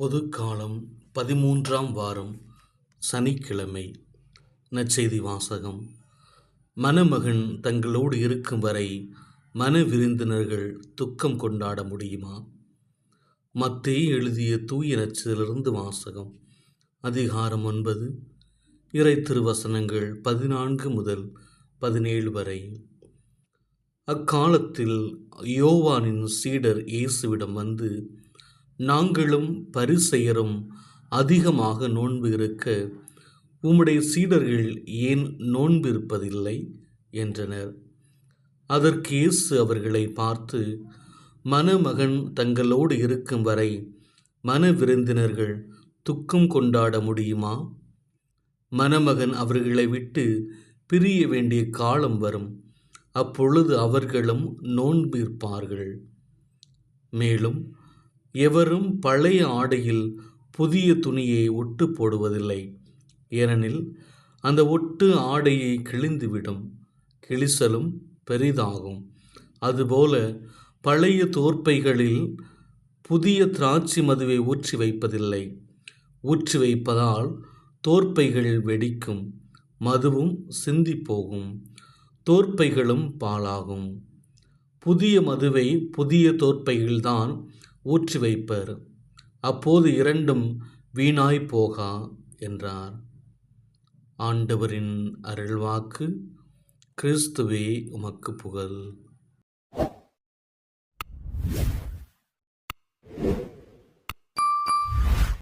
பொது காலம் பதிமூன்றாம் வாரம் சனிக்கிழமை. நற்செய்தி வாசகம். மணமகன் தங்களோடு இருக்கும் வரை மன விருந்தினர்கள் துக்கம் கொண்டாட முடியுமா? மத்தே எழுதிய தூய நச்சிலிருந்து வாசகம். அதிகாரம் ஒன்பது. இறை திருவசனங்கள் பதினான்கு முதல் பதினேழு வரை. அக்காலத்தில் யோவானின் சீடர் இயேசுவிடம் வந்து நாங்களும் பரிசெயரும் அதிகமாக நோன்பு இருக்க உம்முடைய சீடர்கள் ஏன் நோன்பு இருப்பதில்லை? என்றனர். அதற்கு இயேசு அவர்களை பார்த்து மணமகன் தங்களோடு இருக்கும் வரை மன விருந்தினர்கள் துக்கம் கொண்டாட முடியுமா? மணமகன் அவர்களை விட்டு பிரிய வேண்டிய காலம் வரும். அப்பொழுது அவர்களும் நோன்பு இருப்பார்கள் மேலும் எவரும் பழைய ஆடையில் புதிய துணியை ஒட்டு போடுவதில்லை. ஏனெனில் அந்த ஒட்டு ஆடையை கிழிந்துவிடும் கிழிசலும் பெரிதாகும். அதுபோல பழைய தோற்பைகளில் புதிய திராட்சை மதுவை ஊற்றி வைப்பதில்லை. ஊற்றி வைப்பதால் தோற்பைகள் வெடிக்கும் மதுவும் சிந்தி போகும் தோற்பைகளும் பாலாகும் புதிய மதுவை புதிய தோற்பையில்தான் ஊற்றி வைப்பர். அப்போது இரண்டும் வீணாய் போகா என்றார். ஆண்டவரின் அருள்வாக்கு கிறிஸ்துவே உமக்கு புகழ்.